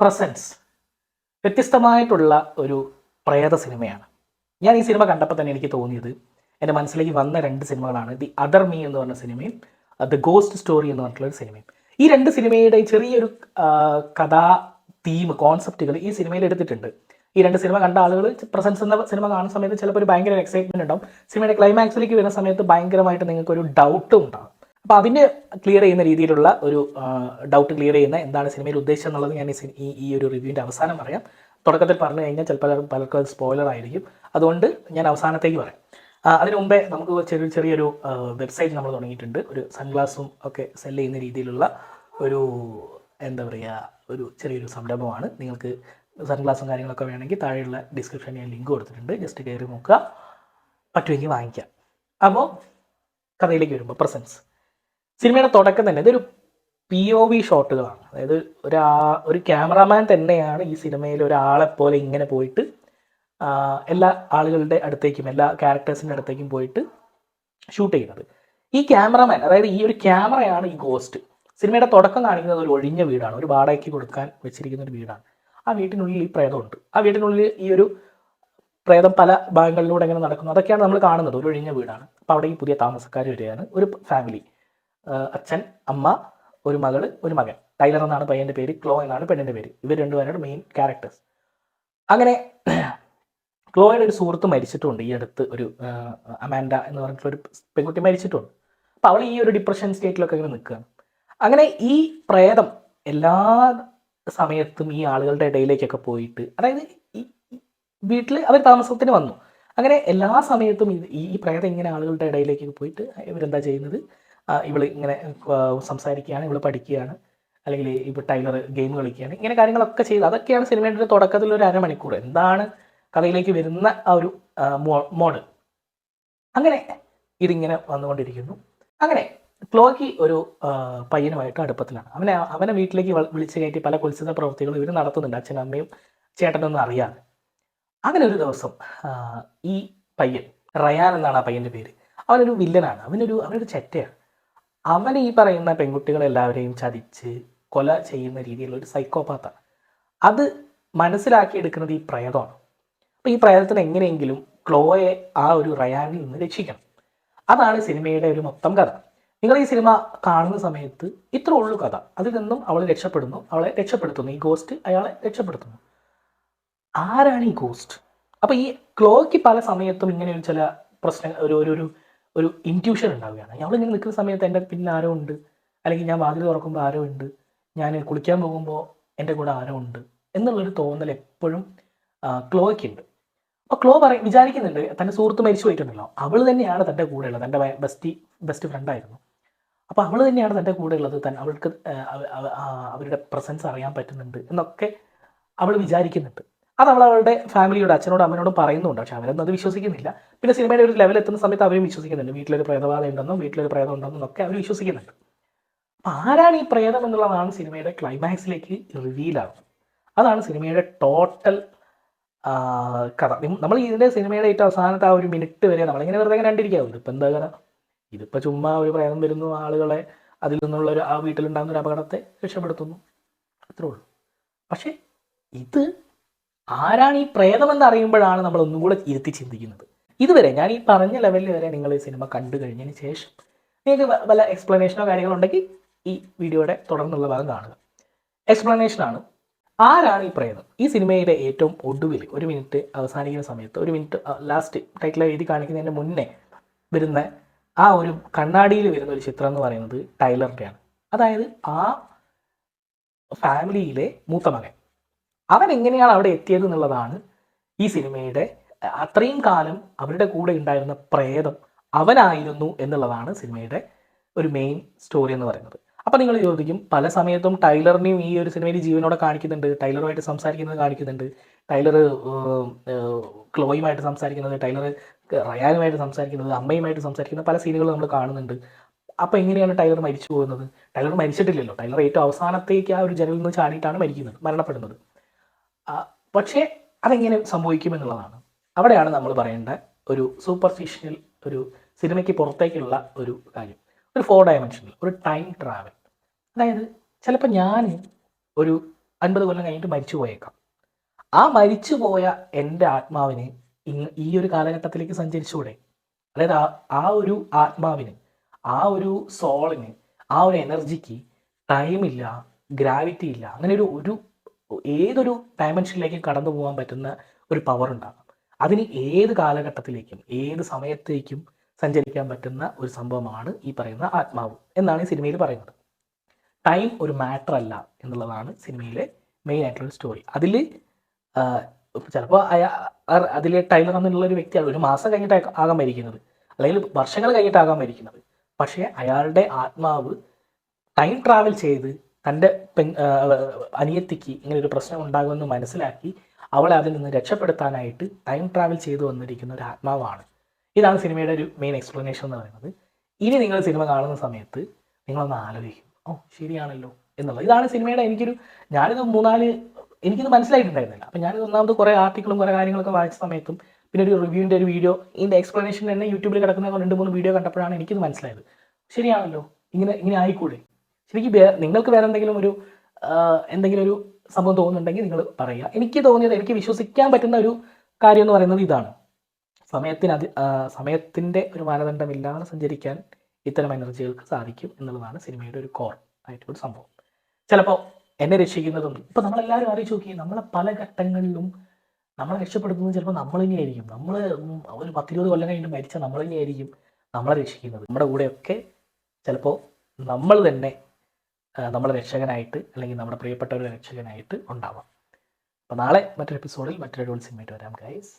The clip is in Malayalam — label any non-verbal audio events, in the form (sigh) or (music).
പ്രസൻസ് വ്യത്യസ്തമായിട്ടുള്ള ഒരു പ്രേത സിനിമയാണ്. ഞാൻ ഈ സിനിമ കണ്ടപ്പോൾ തന്നെ എനിക്ക് തോന്നിയത് എന്റെ മനസ്സിലേക്ക് വന്ന രണ്ട് സിനിമകളാണ്. ദി അതർ മീ എന്ന് പറഞ്ഞ സിനിമയും ദ ഗോസ്റ്റ് സ്റ്റോറി എന്ന് പറഞ്ഞിട്ടുള്ള ഒരു സിനിമയും. ഈ രണ്ട് സിനിമയുടെ ചെറിയൊരു ആ, കഥാ തീം കോൺസെപ്റ്റുകൾ ഈ സിനിമയിൽ എടുത്തിട്ടുണ്ട്. ഈ രണ്ട് സിനിമ കണ്ട ആളുകൾ പ്രസൻസ് എന്ന സിനിമ കാണുന്ന സമയത്ത് ചിലപ്പോൾ ഒരു ഭയങ്കര എക്സൈറ്റ്മെന്റ് ഉണ്ടാവും. സിനിമയുടെ ക്ലൈമാക്സിലേക്ക് വരുന്ന സമയത്ത് ഭയങ്കരമായിട്ട് നിങ്ങൾക്ക് ഒരു ഡൗട്ടും ഉണ്ടാവും. അപ്പോൾ അതിന് ക്ലിയർ ചെയ്യുന്ന രീതിയിലുള്ള ഒരു ഡൗട്ട് ക്ലിയർ ചെയ്യുന്ന എന്താണ് സിനിമയിൽ ഉദ്ദേശം എന്നുള്ളത് ഞാൻ ഈ ഈ ഒരു റിവ്യൂവിന്റെ അവസാനം പറയാം. തുടക്കത്തിൽ പറഞ്ഞു കഴിഞ്ഞാൽ ചിലപ്പോൾ പലർക്കും അത് സ്പോയിലർ ആയിരിക്കും. അതുകൊണ്ട് ഞാൻ അവസാനത്തേക്ക് പറയാം. അതിന് മുമ്പേ നമുക്ക് ചെറിയ ചെറിയൊരു വെബ്സൈറ്റ് നമ്മൾ തുടങ്ങിയിട്ടുണ്ട്. ഒരു സൺഗ്ലാസും ഒക്കെ സെൽ ചെയ്യുന്ന രീതിയിലുള്ള ഒരു എന്താ പറയുക ഒരു ചെറിയൊരു സംരംഭമാണ്. നിങ്ങൾക്ക് സൺഗ്ലാസും കാര്യങ്ങളൊക്കെ വേണമെങ്കിൽ താഴെയുള്ള ഡിസ്ക്രിപ്ഷനിൽ ഞാൻ ലിങ്ക് കൊടുത്തിട്ടുണ്ട്. ജസ്റ്റ് കയറി നോക്കുക. പറ്റുമെങ്കിൽ വാങ്ങിക്കാം. അപ്പോൾ കഥയിലേക്ക് വരുമ്പോൾ പ്രസൻസ് സിനിമയുടെ തുടക്കം തന്നെ ഇതൊരു പി ഒ വി ഷോട്ടുകളാണ്. അതായത് ഒരാ ഒരു ക്യാമറാമാൻ തന്നെയാണ് ഈ സിനിമയിൽ ഒരാളെ പോലെ ഇങ്ങനെ പോയിട്ട് എല്ലാ ആളുകളുടെ അടുത്തേക്കും എല്ലാ ക്യാരക്ടേഴ്സിന്റെ അടുത്തേക്കും പോയിട്ട് ഷൂട്ട് ചെയ്യുന്നത്. ഈ ക്യാമറാമാൻ അതായത് ഈ ഒരു ക്യാമറയാണ് ഈ ഗോസ്റ്റ് സിനിമയുടെ തുടക്കം കാണിക്കുന്നത് ഒരു ഒഴിഞ്ഞ വീടാണ് ഒരു വാടകയ്ക്ക് കൊടുക്കാൻ വെച്ചിരിക്കുന്ന ഒരു വീടാണ്. ആ വീട്ടിനുള്ളിൽ ഈ പ്രേതമുണ്ട്. ആ വീട്ടിനുള്ളിൽ ഈ ഒരു പ്രേതം പല ഭാഗങ്ങളിലൂടെ എങ്ങനെ നടക്കുന്നു. അതൊക്കെയാണ് നമ്മൾ കാണുന്നത് ഒരു ഒഴിഞ്ഞ വീടാണ്. അപ്പോൾ അവിടെ ഈ പുതിയ താമസക്കാർ വരികയാണ്. ഒരു ഫാമിലി. അച്ഛൻ അമ്മ ഒരു മകൾ ഒരു മകൻ. ടൈലർ എന്നാണ് പയ്യന്റെ പേര് ക്ലോ എന്നാണ് പെണ്ണിന്റെ പേര്. ഇവർ രണ്ടുപേരുടെ മെയിൻ ക്യാരക്ടേഴ്സ് അങ്ങനെ (clears throat) ക്ലോയുടെ ഒരു സുഹൃത്ത് മരിച്ചിട്ടുണ്ട്. ഈ അടുത്ത് ഒരു അമാൻഡ എന്ന് പറഞ്ഞിട്ടുള്ള ഒരു പെൺകുട്ടി മരിച്ചിട്ടുണ്ട്. അപ്പോൾ അവൾ ഈ ഒരു ഡിപ്രഷൻ സ്റ്റേറ്റിലൊക്കെ ഇങ്ങനെ നിൽക്കുകയാണ്. അങ്ങനെ ഈ പ്രേതം എല്ലാ സമയത്തും ഈ ആളുകളുടെ ഇടയിലേക്കൊക്കെ പോയിട്ട് അതായത് ഈ വീട്ടിൽ അവർ താമസത്തിന് വന്നു. അങ്ങനെ എല്ലാ സമയത്തും ഈ പ്രേതം ഇങ്ങനെ ആളുകളുടെ ഇടയിലേക്കൊക്കെ പോയിട്ട് ഇവരെന്താ ചെയ്യുന്നത്? ആ, ഇവൾ ഇങ്ങനെ സംസാരിക്കുകയാണ് ഇവൾ പഠിക്കുകയാണ് അല്ലെങ്കിൽ ഇപ്പോൾ ടൈലർ ഗെയിം കളിക്കുകയാണ് ഇങ്ങനെ കാര്യങ്ങളൊക്കെ ചെയ്ത് അതൊക്കെയാണ് സിനിമയുടെ ഒരു തുടക്കത്തിൽ ഒരു അരമണിക്കൂർ. എന്താണ് കഥയിലേക്ക് വരുന്ന ആ ഒരു മോഡ് അങ്ങനെ ഇതിങ്ങനെ വന്നുകൊണ്ടിരിക്കുന്നു. അങ്ങനെ ക്ലോക്കി ഒരു പയ്യനുമായിട്ട് അടുപ്പത്തിലാണ്. അവനെ അവനെ വീട്ടിലേക്ക് വിളിച്ചു വിളിച്ച് കയറ്റി പല കുത്സിത പ്രവൃത്തികളും ഇവർ നടത്തുന്നുണ്ട് അച്ഛനും അമ്മയും ചേട്ടനൊന്നും അറിയാതെ. അങ്ങനെ ഒരു ദിവസം ഈ പയ്യൻ റയാൻ എന്നാണ് ആ പയ്യന്റെ പേര്. അവനൊരു വില്ലനാണ് അവനൊരു അവനൊരു ചെറ്റയാണ്. അവൻ ഈ പറയുന്ന പെൺകുട്ടികളെല്ലാവരെയും ചതിച്ച് കൊല ചെയ്യുന്ന രീതിയിലുള്ള ഒരു സൈക്കോപാത്താണ് അത് മനസ്സിലാക്കി മനസ്സിലാക്കിയെടുക്കുന്നത് ഈ പ്രേതമാണ്. അപ്പോൾ ഈ പ്രേതത്തിന് എങ്ങനെയെങ്കിലും ക്ലോയെ ആ ഒരു റയാനിൽ നിന്ന് രക്ഷിക്കണം. അതാണ് സിനിമയുടെ ഒരു മൊത്തം കഥ. നിങ്ങൾ ഈ സിനിമ കാണുന്ന സമയത്ത് ഇത്ര ഉള്ളു കഥ. അതിൽ നിന്നും അവൾ രക്ഷപ്പെടുന്നു അവളെ രക്ഷപ്പെടുത്തുന്നു. ഈ ഗോസ്റ്റ് അയാളെ രക്ഷപ്പെടുത്തുന്നു. ആരാണ് ഈ ഗോസ്റ്റ് അപ്പോൾ ഈ ക്ലോയ്ക്ക് പല സമയത്തും ഇങ്ങനെ ഒരു ചില പ്രശ്ന ഒരു ഒരു ഒരു ഇന്റ്യൂഷൻ ഉണ്ടാവുകയാണ്. ഞങ്ങളിങ്ങനെ നിൽക്കുന്ന സമയത്ത് എന്റെ പിന്നെ ആരോ ഉണ്ട്. അല്ലെങ്കിൽ ഞാൻ വാതിൽ തുറക്കുമ്പോൾ ആരോ ഉണ്ട്. ഞാൻ കുളിക്കാൻ പോകുമ്പോൾ എന്റെ കൂടെ ആരോ ഉണ്ട് എന്നുള്ളൊരു തോന്നൽ എപ്പോഴും ആ, ക്ലോയ്ക്ക് ഉണ്ട് അപ്പോൾ ക്ലോ പറയും വിചാരിക്കുന്നുണ്ട് തന്റെ സുഹൃത്ത് മരിച്ചു പോയിട്ടുണ്ടല്ലോ. അവൾ തന്നെയാണ് തന്റെ കൂടെയുള്ളത്. തന്റെ ബെസ്റ്റി ബെസ്റ്റ് ഫ്രണ്ടായിരുന്നു അപ്പോൾ അവൾ തന്നെയാണ് തന്റെ കൂടെ ഉള്ളത് തൻ അവൾക്ക് അവരുടെ പ്രസൻസ് അറിയാൻ പറ്റുന്നുണ്ട് എന്നൊക്കെ അവൾ വിചാരിക്കുന്നുണ്ട്. അത് അവൾ അവളുടെ ഫാമിലിയോട് അച്ഛനോടും അമ്മനോടും പറയുന്നുണ്ട്. പക്ഷെ അവരൊന്നും അത് വിശ്വസിക്കുന്നില്ല. പിന്നെ സിനിമയുടെ ഒരു ലെവൽ എത്തുന്ന സമയത്ത് അവരും വിശ്വസിക്കുന്നുണ്ട്. വീട്ടിലൊരു പ്രേതബാധ ഉണ്ടെന്നും വീട്ടിലൊരു പ്രേതം ഉണ്ടെന്നും ഒക്കെ അവർ വിശ്വസിക്കുന്നുണ്ട്. അപ്പം ആരാണ് ഈ പ്രേതം എന്നുള്ളതാണ് സിനിമയുടെ ക്ലൈമാക്സിലേക്ക് ആവുന്നത്. അതാണ് സിനിമയുടെ ടോട്ടൽ കഥ. നമ്മൾ ഇതിന്റെ സിനിമയുടെ ഏറ്റവും അവസാനത്തെ ആ ഒരു മിനിറ്റ് വരെ നമ്മളിങ്ങനെ വെറുതെ കണ്ടിരിക്കാവും ഇതിപ്പോൾ എന്താ കഥ? ഇതിപ്പോൾ ചുമ്മാ ഒരു പ്രേതം വരുന്നു ആളുകളെ അതിൽ നിന്നുള്ള ഒരു ആ വീട്ടിലുണ്ടാകുന്ന ഒരു അപകടത്തെ രക്ഷപ്പെടുത്തുന്നു. അത്രേ ഉള്ളൂ. പക്ഷേ ഇത് ആരാണ് ഈ പ്രേതമെന്ന് അറിയുമ്പോഴാണ് നമ്മൾ ഒന്നും കൂടെ ഇരുത്തി ചിന്തിക്കുന്നത്. ഇതുവരെ ഞാൻ ഈ പറഞ്ഞ ലെവലിൽ വരെ നിങ്ങൾ ഈ സിനിമ കണ്ടു കഴിഞ്ഞതിന് ശേഷം നിങ്ങൾക്ക് വല്ല എക്സ്പ്ലനേഷനോ കാര്യങ്ങളോ ഉണ്ടെങ്കിൽ ഈ വീഡിയോയുടെ തുടർന്നുള്ള ഭാഗം കാണുക. എക്സ്പ്ലനേഷനാണ് ആരാണ് ഈ പ്രേതം? ഈ സിനിമയിലെ ഏറ്റവും ഒടുവിൽ ഒരു മിനിറ്റ് അവസാനിക്കുന്ന സമയത്ത് ഒരു മിനിറ്റ് ലാസ്റ്റ് ടൈറ്റിൽ എഴുതി കാണിക്കുന്നതിന് മുന്നേ വരുന്ന ആ ഒരു കണ്ണാടിയിൽ വരുന്ന ഒരു ചിത്രം എന്ന് പറയുന്നത് ടൈലറിന്റെയാണ്. അതായത് ആ ഫാമിലിയിലെ മൂത്ത മകൻ. അവൻ എങ്ങനെയാണ് അവിടെ എത്തിയത് എന്നുള്ളതാണ് ഈ സിനിമയുടെ അത്രയും കാലം അവരുടെ കൂടെ ഉണ്ടായിരുന്ന പ്രേതം അവനായിരുന്നു എന്നുള്ളതാണ് സിനിമയുടെ ഒരു മെയിൻ സ്റ്റോറി എന്ന് പറയുന്നത്. അപ്പം നിങ്ങൾ ചോദിക്കും പല സമയത്തും ടൈലറിനെയും ഈ ഒരു സിനിമയിൽ ജീവനോടെ കാണിക്കുന്നുണ്ട് ടൈലറുമായിട്ട് സംസാരിക്കുന്നത് കാണിക്കുന്നുണ്ട് ടൈലർ ക്ലോയുമായിട്ട് സംസാരിക്കുന്നത് ടൈലർ റയാനുമായിട്ട് സംസാരിക്കുന്നത് അമ്മയുമായിട്ട് സംസാരിക്കുന്ന പല സീനുകൾ നമ്മൾ കാണുന്നുണ്ട്. അപ്പോൾ എങ്ങനെയാണ് ടൈലർ മരിച്ചു പോകുന്നത്? ടൈലർ മരിച്ചിട്ടില്ലല്ലോ. ടൈലർ ഏറ്റവും അവസാനത്തേക്ക് ആ ഒരു ജനലിൽ നിന്ന് ചാടിയിട്ടാണ് മരിക്കുന്നത് മരണപ്പെടുന്നത്. പക്ഷേ അതെങ്ങനെ സംഭവിക്കുമെന്നുള്ളതാണ് അവിടെയാണ് നമ്മൾ പറയേണ്ട ഒരു സൂപ്പർഫിഷ്യൽ ഒരു സിനിമയ്ക്ക് പുറത്തേക്കുള്ള ഒരു കാര്യം. ഒരു ഫോർ ഡയമെൻഷനിൽ ഒരു ടൈം ട്രാവൽ അതായത് ചിലപ്പോൾ ഞാൻ ഒരു അൻപത് കൊല്ലം കഴിഞ്ഞിട്ട് മരിച്ചു പോയേക്കാം. ആ മരിച്ചു പോയ എന്റെ ആത്മാവിന് ഈ ഒരു കാലഘട്ടത്തിലേക്ക് സഞ്ചരിച്ചുകൂടെ അതായത് ആ ഒരു ആത്മാവിന് ആ ഒരു സോളിന് ആ ഒരു എനർജിക്ക് ടൈമില്ല ഗ്രാവിറ്റി ഇല്ല അങ്ങനെ ഒരു ഒരു ഏതൊരു ഡയമെൻഷനിലേക്കും കടന്നു പോകാൻ പറ്റുന്ന ഒരു പവർ ഉണ്ടാകും. അതിന് ഏത് കാലഘട്ടത്തിലേക്കും ഏത് സമയത്തേക്കും സഞ്ചരിക്കാൻ പറ്റുന്ന ഒരു സംഭവമാണ് ഈ പറയുന്ന ആത്മാവ് എന്നാണ് ഈ സിനിമയിൽ പറയുന്നത്. ടൈം ഒരു മാറ്റർ അല്ല എന്നുള്ളതാണ് സിനിമയിലെ മെയിൻ ആയിട്ടുള്ള സ്റ്റോറി അതിൽ ചിലപ്പോൾ അയാ അതിലെ ടൈലർ എന്നുള്ള ഒരു വ്യക്തിയാണ് ഒരു മാസം കഴിഞ്ഞിട്ട് ആകാൻ മരിക്കുന്നത്. അല്ലെങ്കിൽ വർഷങ്ങൾ കഴിഞ്ഞിട്ടാകാൻ മരിക്കുന്നത്. പക്ഷേ അയാളുടെ ആത്മാവ് ടൈം ട്രാവൽ ചെയ്ത് തന്റെ പെൺ അനിയത്തിക്ക് ഇങ്ങനെ ഒരു പ്രശ്നം ഉണ്ടാകുമെന്ന് മനസ്സിലാക്കി അവളെ അതിൽ നിന്ന് രക്ഷപ്പെടുത്താനായിട്ട് ടൈം ട്രാവൽ ചെയ്തു വന്നിരിക്കുന്ന ഒരു ആത്മാവാണ്. ഇതാണ് സിനിമയുടെ ഒരു മെയിൻ എക്സ്പ്ലനേഷൻ എന്ന് പറയുന്നത്. ഇനി നിങ്ങൾ സിനിമ കാണുന്ന സമയത്ത് നിങ്ങളൊന്ന് ആലോചിക്കും. ഓ ശരിയാണല്ലോ എന്നുള്ളത്. ഇതാണ് സിനിമയുടെ എനിക്കൊരു ഞാനിത് മൂന്നാൽ എനിക്കിത് മനസ്സിലായിട്ടുണ്ടായിരുന്നില്ല. അപ്പം ഞാനിത് ഒന്നാമത് കുറേ ആർട്ടിക്കിളും കുറേ കാര്യങ്ങളൊക്കെ വായിച്ച സമയത്തും പിന്നെ ഒരു റിവ്യൂവിന്റെ ഒരു വീഡിയോ ഇതിന്റെ എക്സ്പ്ലനേഷൻ തന്നെ യൂട്യൂബിൽ കിടക്കുന്ന രണ്ട് മൂന്ന് വീഡിയോ കണ്ടപ്പോഴാണ് എനിക്കിത് മനസ്സിലായത്. ശരിയാണല്ലോ ഇങ്ങനെ ഇങ്ങനെ ആയിക്കൂടെ? ശരിക്കും നിങ്ങൾക്ക് വേറെ എന്തെങ്കിലും ഒരു എന്തെങ്കിലും ഒരു സംഭവം തോന്നുന്നുണ്ടെങ്കിൽ നിങ്ങൾ പറയുക. എനിക്ക് തോന്നിയത് എനിക്ക് വിശ്വസിക്കാൻ പറ്റുന്ന ഒരു കാര്യം എന്ന് പറയുന്നത് ഇതാണ്. സമയത്തിന് അത് സമയത്തിന്റെ ഒരു മാനദണ്ഡമില്ലാതെ സഞ്ചരിക്കാൻ ഇത്തരം എനർജികൾക്ക് സാധിക്കും എന്നുള്ളതാണ് സിനിമയുടെ ഒരു കോർ ആയിട്ടുള്ള സംഭവം. ചിലപ്പോൾ എന്നെ രക്ഷിക്കുന്നതും ഇപ്പം നമ്മളെല്ലാവരും ആലോചിച്ച് നോക്കി നമ്മളെ പല ഘട്ടങ്ങളിലും നമ്മളെ രക്ഷപ്പെടുത്തുന്നത് ചിലപ്പോൾ നമ്മൾ തന്നെയായിരിക്കും നമ്മൾ ഒരു പത്തിരുപത് കൊല്ലം കഴിഞ്ഞ് മരിച്ച നമ്മൾ തന്നെയായിരിക്കും നമ്മളെ രക്ഷിക്കുന്നത്. നമ്മുടെ കൂടെയൊക്കെ ചിലപ്പോൾ നമ്മൾ തന്നെ ആ, നമ്മളെ രക്ഷകനായിട്ട് അല്ലെങ്കിൽ നമ്മുടെ പ്രിയപ്പെട്ട ഒരു രക്ഷകനായിട്ട് ഉണ്ടാവാം. അപ്പോൾ നാളെ മറ്റൊരു എപ്പിസോഡിൽ മറ്റൊരു സിനിമയായിട്ട് വരാം ഗൈസ്